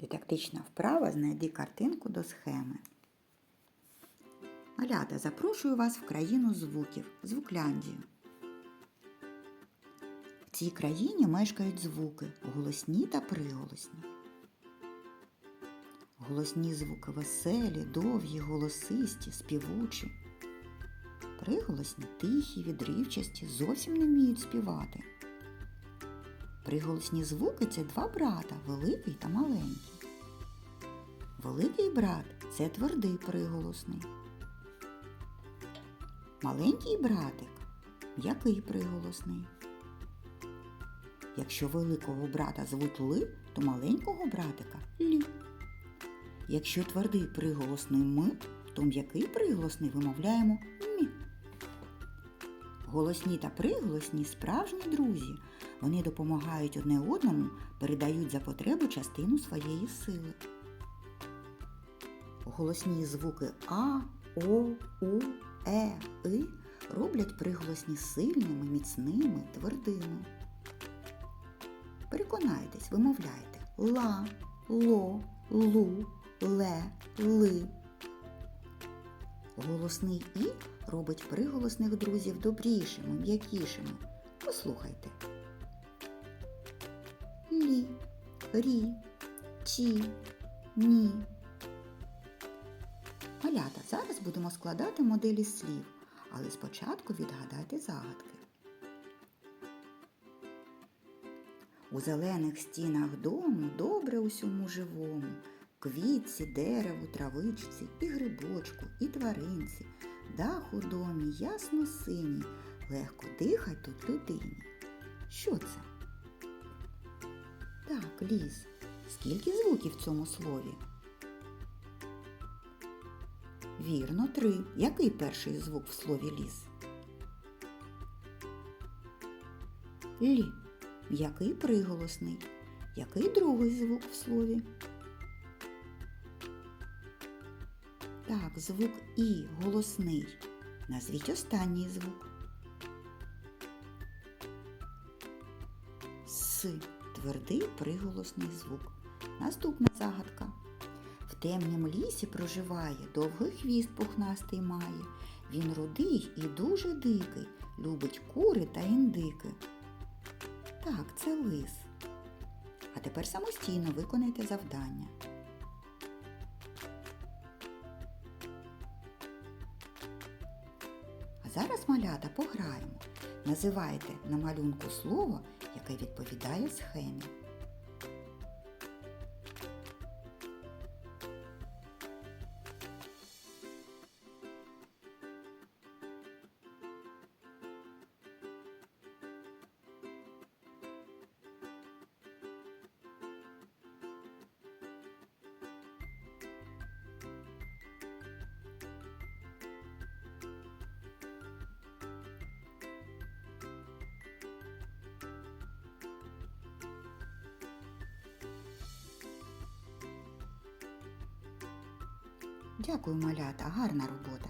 Дидактична вправа знайди картинку до схеми. Малята, запрошую вас в країну звуків, звукляндію. В цій країні мешкають звуки голосні та приголосні. Голосні звуки веселі, довгі, голосисті, співучі. Приголосні тихі, відривчасті, зовсім не вміють співати. Приголосні звуки це два брата, великий та маленький. Великий брат це твердий приголосний. Маленький братик м'який приголосний. Якщо великого брата звуть ли, то маленького братика лі. Якщо твердий приголосний ми, то м'який приголосний вимовляємо мі. Голосні та приголосні справжні друзі. Вони допомагають одне одному, передають за потреби частину своєї сили. Голосні звуки А, О, У, Е, И роблять приголосні сильними, міцними, твердими. Переконайтесь, вимовляйте ла, ло, лу, ле, ли. Голосний І робить приголосних друзів добрішими, м'якішими. Послухайте. Лі, рі, ті, ні. Малята, зараз будемо складати моделі слів, але спочатку відгадайте загадки. У зелених стінах дому добре усьому живому, квітці, дереву, травичці, і грибочку, і тваринці, дах у домі ясно синій, легко дихать тут людині. Що це? Так, ліс. Скільки звуків в цьому слові? Вірно, три. Який перший звук в слові ліс? Лі. Який приголосний? Який другий звук в слові? Так, звук І голосний. Назвіть останній звук. С. Твердий приголосний звук. Наступна загадка. В темнім лісі проживає, довгий хвіст пухнастий має. Він рудий і дуже дикий, любить кури та індики. Так, це лис. А тепер самостійно виконайте завдання. Зараз малята пограємо. Називайте на малюнку слово, яке відповідає схемі. Дякую, малята, гарна робота.